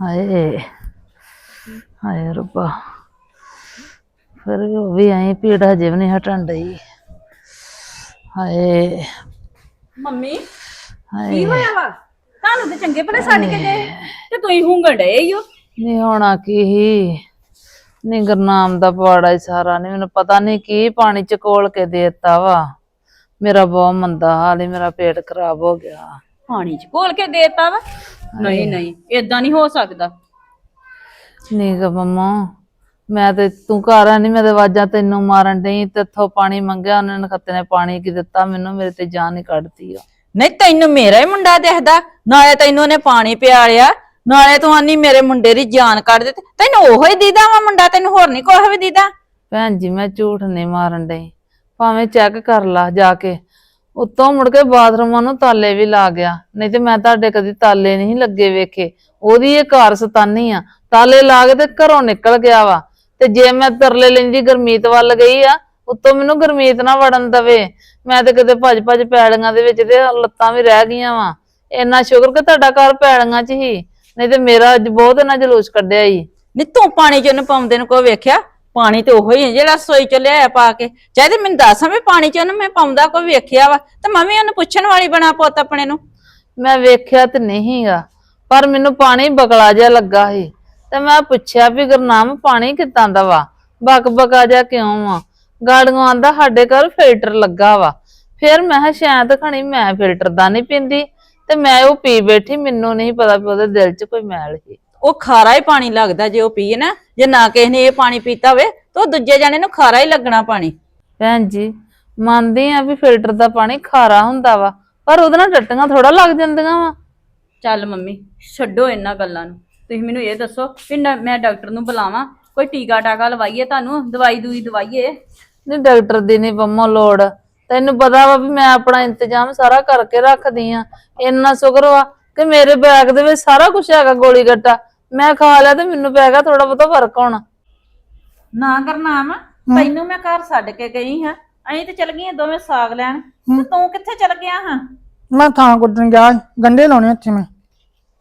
ਹਾਏ ਹਾਏ ਰੱਬਾ। ਫਿਰ ਉਹ ਵੀ ਐਂ ਪੀੜ ਹਜੇ ਵੀ ਨਹੀਂ ਹਟਣ ਡਈ। ਹਾਏ। ਮੰਮੀ ਕੀ ਹਾਏ ਹੋਇਆ ਵਾ? ਤੁਹਾਨੂੰ ਤੇ ਚੰਗੇ ਭਲੇ ਛੱਡ ਕੇ ਗਏ ਤੇ ਤੁਸੀਂ ਹੁੰਗਣ ਡਏ ਈ ਓ। ਨਹੀਂ ਹੋਣਾ ਕੀ ਹੀ। ਨਹੀਂ ਗੁਰਨਾਮ ਦਾ ਪਵਾੜਾ ਹੀ ਸਾਰਾ ਨਹੀਂ ਮੈਨੂੰ ਪਤਾ ਨਹੀਂ ਕੀ ਪਾਣੀ ਚ ਕੋਲ ਕੇ ਦੇਤਾ ਵਾ। ਮੇਰਾ ਬਹੁਤ ਮੰਦਾ ਹਾਲ ਹੀ ਮੇਰਾ ਪੇਟ ਖਰਾਬ ਹੋ ਗਿਆ। ਪਾਣੀ ਚ ਘੋਲ ਕੇ ਦੇਤਾ ਵਾ? ਨਹੀਂ ਨਹੀਂ ਏਦਾਂ ਨਹੀਂ ਹੋ ਸਕਦਾ। ਨਹੀਂ ਗਾ ਮੰਮਾ ਮੈਂ ਤੇ ਤੂੰ ਘਰ ਆ ਨਹੀਂ ਮੈਂ ਤੇ ਆਵਾਜ਼ਾਂ ਤੈਨੂੰ ਮਾਰਨ ਡਈ ਤੇਥੋਂ ਪਾਣੀ ਮੰਗਿਆ ਉਹਨਾਂ ਨੇ ਖੱਤੇ ਨੇ ਪਾਣੀ ਕੀ ਦਿੱਤਾ ਮੈਨੂੰ ਮੇਰੇ ਤੇ ਜਾਨ ਹੀ ਕੱਢਤੀ ਆ ਨਹੀਂ ਤੈਨੂੰ ਮੇਰਾ ਹੀ ਮੁੰਡਾ ਦਿਖਦਾ ਨਾਲੇ ਤੈਨੂੰ ਉਹਨੇ ਪਾਣੀ ਪਿਆਲਿਆ ਨਾਲੇ ਤੂੰ ਆਨੀ ਮੇਰੇ ਮੁੰਡੇ ਦੀ ਜਾਨ ਕੱਢ ਦਿੱਤੀ ਤੈਨੂੰ ਉਹੋ ਹੀ ਦੀਦਾ ਵਾ ਮੁੰਡਾ ਤੈਨੂੰ ਹੋਰ ਨਹੀਂ ਕੁਛ ਵੀ ਦੀਦਾ? ਭੈਣ ਜੀ ਮੈਂ ਝੂਠ ਨਹੀਂ ਮਾਰਨ ਡਈ ਭਾਵੇਂ ਚੈੱਕ ਕਰ ਲਾ ਜਾ ਕੇ ਉੱਤੋਂ ਮੁੜ ਕੇ ਬਾਥਰੂਮਾਂ ਨੂੰ ਤਾਲੇ ਵੀ ਲਾ ਗਿਆ। ਨਹੀਂ ਤੇ ਮੈਂ ਤੁਹਾਡੇ ਕਦੀ ਤਾਲੇ ਨਹੀਂ ਲੱਗੇ ਵੇਖੇ। ਉਹਦੀ ਇਹ ਘਰ ਸਤਾਨੀ ਆ। ਤਾਲੇ ਲਾ ਕੇ ਤੇ ਘਰੋਂ ਨਿਕਲ ਗਿਆ ਵਾ। ਤੇ ਜੇ ਮੈਂ ਤਰਲੇ ਲੈਂਦੀ, ਗਰਮੀਤ ਵੱਲ ਗਈ ਆ, ਉੱਤੋਂ ਮੈਨੂੰ ਗਰਮੀਤ ਨਾ ਵੜਨ ਦਵੇ। ਮੈਂ ਤੇ ਕਿਤੇ ਭੱਜ ਭੱਜ ਪੈੜੀਆਂ ਦੇ ਵਿੱਚ ਤੇ ਲੱਤਾਂ ਵੀ ਰਹਿ ਗਈਆਂ ਵਾ। ਇੰਨਾ ਸ਼ੁਕਰ ਕਿ ਤੁਹਾਡਾ ਘਰ ਪੈੜੀਆਂ 'ਚ ਹੀ। ਨਹੀਂ ਤੇ ਮੇਰਾ ਅੱਜ ਬਹੁਤ ਇਹਨਾਂ ਜਲੂਸ ਕੱਢਿਆ ਈ। ਨਹੀਂ ਤੂੰ ਪਾਣੀ ਚ ਉਹਨੂੰ ਪਾਉਂਦੇ ਨੂੰ ਕੋਈ ਵੇਖਿਆ? ਪਾਣੀ ਤੇ ਉਹੋ ਹੀ ਹੈ ਜਿਹੜਾ ਸੋਈ ਚ ਲਿਆਇਆ ਪਾ ਕੇ। ਚਾਹਦੇ ਮੈਨੂੰ ਦੱਸ ਵੀ ਪਾਣੀ ਚ ਉਹਨੂੰ ਮੈਂ ਪਾਉਂਦਾ, ਕੋਈ ਵੇਖਿਆ ਵਾ। ਤੇ ਮੈਂ ਵੀ ਉਹਨੂੰ ਪੁੱਛਣ ਵਾਲੀ ਬਣਾ ਪੁੱਤ ਆਪਣੇ ਨੂੰ। ਮੈਂ ਵੇਖਿਆ ਤੇ ਨਹੀਂਗਾ, ਪਰ ਮੈਨੂੰ ਪਾਣੀ ਬਗਲਾ ਜਿਹਾ ਲੱਗਾ ਸੀ। ਤੇ ਮੈਂ ਪੁੱਛਿਆ ਵੀ ਗੁਰਨਾਮ, ਪਾਣੀ ਕਿੱਦਾਂ ਦਾ ਵਾ? ਬਕ ਬਕਾ ਜਾ ਕਿਉਂ ਆ? ਗਾੜੀਆਂ ਆਂਦਾ ਸਾਡੇ ਘਰ ਫਿਲਟਰ ਲੱਗਾ ਵਾ। ਫਿਰ ਮੈਂ ਕਿਹਾ, ਸ਼ਾਇਦ ਖਣੀ ਮੈਂ ਫਿਲਟਰ ਦਾ ਨਹੀਂ ਪੀਂਦੀ। ਤੇ ਮੈਂ ਉਹ ਪੀ ਬੈਠੀ, ਮੈਨੂੰ ਨਹੀਂ ਪਤਾ ਵੀ ਉਹਦੇ ਦਿਲ 'ਚ ਕੋਈ ਮੈਲ ਸੀ। ਉਹ ਖਾਰਾ ਹੀ ਪਾਣੀ ਲੱਗਦਾ ਜੇ ਉਹ ਪੀਏ ਨਾ ਜੇ ਨਾ ਕਿਸੇ ਨੇ ਇਹ ਪਾਣੀ ਪੀਤਾ ਹੋਵੇ ਤਾਂ ਉਹ ਦੂਜੇ ਜਾਣੇ ਨੂੰ ਖਾਰਾ ਹੀ ਲੱਗਣਾ ਪਾਣੀ। ਭੈਣ ਜੀ ਮੰਨਦੀ ਆ ਵੀ ਫਿਲਟਰ ਦਾ ਪਾਣੀ ਖਾਰਾ ਹੁੰਦਾ ਵਾ ਪਰ ਉਹਦੇ ਨਾਲ ਟੱਟੀਆਂ ਥੋੜਾ ਲੱਗ ਜਾਂਦੀਆਂ ਵਾ। ਚੱਲ ਮੰਮੀ ਛੱਡੋ ਇਹਨਾਂ ਗੱਲਾਂ ਨੂੰ। ਤੁਸੀਂ ਮੈਨੂੰ ਇਹ ਦੱਸੋ ਨ- ਮੈਂ ਡਾਕਟਰ ਨੂੰ ਬੁਲਾਵਾਂ ਕੋਈ ਟੀਕਾ ਟਾਕਾ ਲਵਾਈਏ ਤੁਹਾਨੂੰ ਦਵਾਈ ਦੂਈ ਦਵਾਈਏ? ਨਹੀਂ ਡਾਕਟਰ ਦੀ ਨਹੀਂ ਪੰਮੋ ਲੋੜ। ਤੈਨੂੰ ਪਤਾ ਵਾ ਵੀ ਮੈਂ ਆਪਣਾ ਇੰਤਜ਼ਾਮ ਸਾਰਾ ਕਰਕੇ ਰੱਖਦੀ ਆ। ਇੰਨਾ ਸ਼ੁਕਰ ਵਾ ਕਿ ਮੇਰੇ ਬੈਗ ਦੇ ਵਿੱਚ ਸਾਰਾ ਕੁਝ ਹੈਗਾ ਗੋਲੀ ਗੱਟਾ। ਮੈਂ ਖਾ ਲਿਆ ਤੇ ਮੈਨੂੰ ਪੈ ਗਿਆ ਥੋੜਾ ਬਹੁਤਾ ਫ਼ਰਕ ਹੋਣਾ। ਨਾ ਕਰਨਾਮ ਤੈਨੂੰ ਮੈਂ ਘਰ ਛੱਡ ਕੇ ਗਈ ਹਾਂ। ਅਸੀਂ ਤੇ ਚਲ ਗਈਆਂ ਦੋਵੇਂ ਸਾਗ ਲੈਣ। ਤੇ ਤੂੰ ਕਿੱਥੇ ਚਲ ਗਿਆ ਹਾਂ? ਮੈਂ ਥਾਂ ਗੁੱਡਣ ਗਿਆ ਸੀ। ਗੰਢੇ ਲਾਉਣੇ ਉੱਥੇ ਮੈਂ।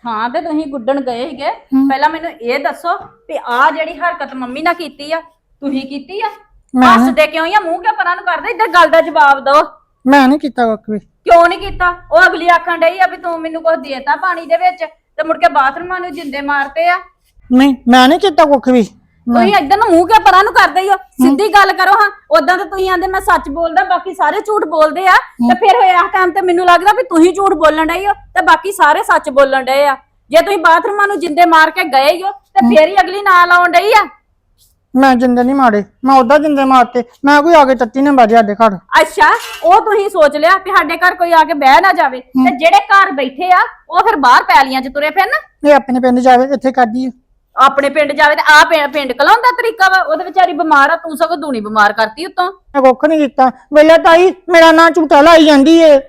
ਥਾਂ ਤੇ ਤੁਸੀਂ ਗੁੱਡਣ ਗਏ ਸੀਗੇ। ਪਹਿਲਾਂ ਮੈਨੂੰ ਇਹ ਦੱਸੋ ਵੀ ਆਹ ਜਿਹੜੀ ਹਰਕਤ ਮੰਮੀ ਨਾਲ ਕੀਤੀ ਆ ਤੁਸੀਂ ਕੀਤੀ ਆ? ਮੈਂ ਹੱਸਦੇ ਕਿਉਂ ਆ? ਮੂੰਹ ਕਿਉਂ ਪਰਾਂ ਨੂੰ ਕਰਦੇ? ਇੱਧਰ ਗੱਲ ਦਾ ਜਵਾਬ ਦਿਓ ਮੈਂ ਨਹੀਂ ਕੀਤਾ ਕੁੱਖ ਵੀ। ਕਿਉਂ ਨਹੀਂ ਕੀਤਾ? ਉਹ ਅਗਲੀ ਆਖਣ ਡਈ ਆ ਵੀ ਤੂੰ ਮੈਨੂੰ ਕੁਝ ਦੇਤਾ ਪਾਣੀ ਦੇ ਵਿੱਚ। ਤੇ ਮੁੜ ਕੇ ਬਾਥਰੂਮਾਂ ਨੂੰ ਜਿੰਦੇ ਮਾਰਤੇ ਆ। ਨਹੀਂ ਮੈਂ ਨਹੀਂ ਕੀਤਾ ਕੁੱਖ ਵੀ। ਤੁਸੀਂ ਇੱਧਰ ਨੂੰ ਮੂੰਹ ਕਿਉਂ ਪਰਾਂ ਨੂੰ ਕਰਦੇ ਹੀ? ਹੋ। ਸਿੱਧੀ ਗੱਲ ਕਰੋ ਹਾਂ ਉਦਾਂ ਤਾਂ ਤੁਸੀਂ ਆਂਦੇ ਮੈਂ ਸੱਚ ਬੋਲਦਾ ਬਾਕੀ ਸਾਰੇ ਝੂਠ ਬੋਲਦੇ ਆ। ਤੇ ਫਿਰ ਹੋਇਆ ਟਾਈਮ ਤੇ ਮੈਨੂੰ ਲੱਗਦਾ ਵੀ ਤੁਸੀਂ ਝੂਠ ਬੋਲਣ ਡਏ ਹੋ ਤੇ ਬਾਕੀ ਸਾਰੇ ਸੱਚ ਬੋਲਣ ਡਏ ਆ। ਜੇ ਤੁਸੀਂ ਬਾਥਰੂਮਾਂ ਨੂੰ ਜਿੰਦੇ ਮਾਰ ਕੇ ਗਏ ਹੀ ਹੋ ਤੇ ਫੇਰ ਹੀ ਅਗਲੀ ਨਾਲ ਆਉਣ ਡਈ ਆ। ਮੈਂ ਜਿੰਦੇ ਨਹੀਂ ਮਾਰੇ ਮੈਂ ਉਦਾਂ ਜਿੰਦੇ ਮਾਰਤੇ ਮੈਂ ਕੋਈ ਆ ਕੇ ਤੱਤੀ ਨੇ ਬਾਜੀ ਸਾਡੇ ਘਰ। ਅੱਛਾ ਉਹ ਤੁਸੀਂ ਸੋਚ ਲਿਆ ਕਿ ਸਾਡੇ ਘਰ ਕੋਈ ਆ ਕੇ ਬਹਿ ਨਾ ਜਾਵੇ ਤੇ ਜਿਹੜੇ ਘਰ ਬੈਠੇ ਆ ਉਹ ਫਿਰ ਬਾਹਰ ਪੈਲੀਆਂ 'ਚ ਤੁਰੇ ਫਿਰਨ? ਇਹ ਆਪਣੇ ਪਿੰਡ ਜਾਵੇ ਇੱਥੇ ਕਰਦੀ ਆ। ਆਪਣੇ ਪਿੰਡ ਜਾਵੇ ਤੇ ਆ ਪਿੰਡ ਕਲਾਉਣ ਦਾ ਤਰੀਕਾ ਵਾ ਉਹਦੇ ਵਿਚਾਰੀ ਬਿਮਾਰ ਆ ਤੂੰ ਸਗੋਂ ਦੂਣੀ ਬਿਮਾਰ ਕਰਤੀ ਉਤੋਂ। ਮੈਂ ਕੁੱਖ ਨਹੀਂ ਕੀਤਾ। ਵੇਲੇ ਤਾਈ ਮੇਰਾ ਨਾਂ ਝੂਠਾ ਲਾਈ ਜਾਂਦੀ ਏ।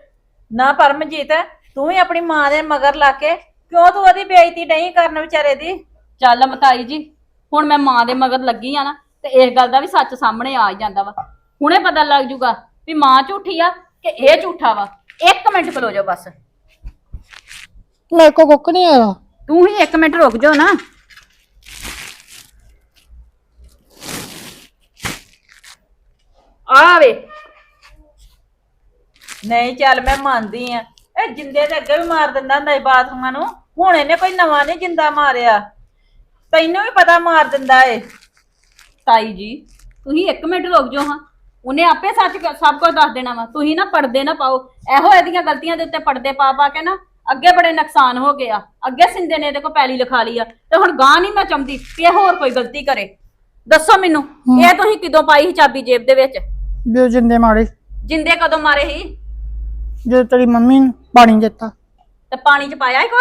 ਨਾ ਪਰਮਜੀਤ ਤੂੰ ਵੀ ਆਪਣੀ ਮਾਂ ਦੇ ਮਗਰ ਲਾ ਕੇ ਕਿਉਂ ਤੂੰ ਉਹਦੀ ਬੇਇੱਜ਼ਤੀ ਨਹੀਂ ਕਰਨ ਵਿਚਾਰੇ ਦੀ? ਚੱਲ ਮਤਾਈ ਜੀ ਹੁਣ ਮੈਂ ਮਾਂ ਦੇ ਮਗਰ ਲੱਗੀ ਆ ਨਾ ਤੇ ਇਸ ਗੱਲ ਦਾ ਵੀ ਸੱਚ ਸਾਹਮਣੇ ਆ ਹੀ ਜਾਂਦਾ ਵਾ। ਹੁਣੇ ਪਤਾ ਲੱਗ ਜੂਗਾ ਵੀ ਮਾਂ ਝੂਠੀ ਆ ਕਿ ਇਹ ਝੂਠਾ ਵਾ। ਇੱਕ ਮਿੰਟ ਖਲੋ ਜਾਓ ਬਸ। ਮੇਰੇ ਕੋ ਕੁੱਖ ਨਹੀਂ ਆਇਆ। ਤੂੰ ਹੀ ਇੱਕ ਮਿੰਟ ਰੁਕ ਜਾਓ ਨਾ। ਆ ਵੇ। ਨਹੀਂ ਚੱਲ ਮੈਂ ਮੰਨਦੀ ਆ। ਇਹ ਜਿੰਦੇ ਤੇ ਅੱਗੇ ਵੀ ਮਾਰ ਦਿੰਦਾ ਹੁੰਦਾ ਸੀ ਬਾਥਰੂਮਾਂ ਨੂੰ ਹੁਣ ਇਹਨੇ ਕੋਈ ਨਵਾਂ ਨਹੀਂ ਜਿੰਦਾ ਮਾਰਿਆ। ਤੈਨੂੰ ਵੀ ਪਤਾ ਮਾਰ ਦਿੰਦਾ ਏ। ਤਾਈ ਜੀ ਤੁਸੀਂ ਇੱਕ ਮਿੰਟ ਰੁਕ ਜਾਓ ਹਾਂ। ਉਹਨੇ ਆਪੇ ਸੱਚ ਕ- ਸਭ ਕੁਝ ਦੱਸ ਦੇਣਾ ਵਾ। ਤੁਸੀਂ ਨਾ ਪਰਦੇ ਨਾ ਪਾਓ। ਇਹੋ ਇਹਦੀਆਂ ਗਲਤੀਆਂ ਦੇ ਉੱਤੇ ਪਰਦੇ ਪਾ ਪਾ ਕੇ ਨਾ ਅੱਗੇ ਬੜੇ ਨੁਕਸਾਨ ਹੋ ਗਿਆ ਅੱਗੇ ਸਿੰਦੇ ਨੇ ਇਹਦੇ ਕੋ ਪੈਲੀ ਲਿਖਾ ਲਈ ਆ। ਤੇ ਹੁਣ ਗਾਂ ਨਹੀਂ ਮੈਂ ਚਾਹੁੰਦੀ ਕਿ ਇਹ ਹੋਰ ਕੋਈ ਗਲਤੀ ਕਰੇ। ਦੱਸੋ ਮੈਨੂੰ ਇਹ ਤੁਸੀਂ ਕਿਦੋਂ ਪਾਈ ਸੀ ਚਾਬੀ ਜੇਬ ਦੇ ਵਿੱਚ? ਜੋ ਜਿੰਦੇ ਮਾਰੇ। ਜਿੰਦੇ ਕਦੋਂ ਮਾਰੇ ਸੀ? ਜੋ ਤੇਰੀ ਮੰਮੀ ਨੂੰ ਪਾਣੀ ਦਿੱਤਾ। ਤੇ ਪਾਣੀ ਚ ਪਾਇਆ ਸੀ ਕੋ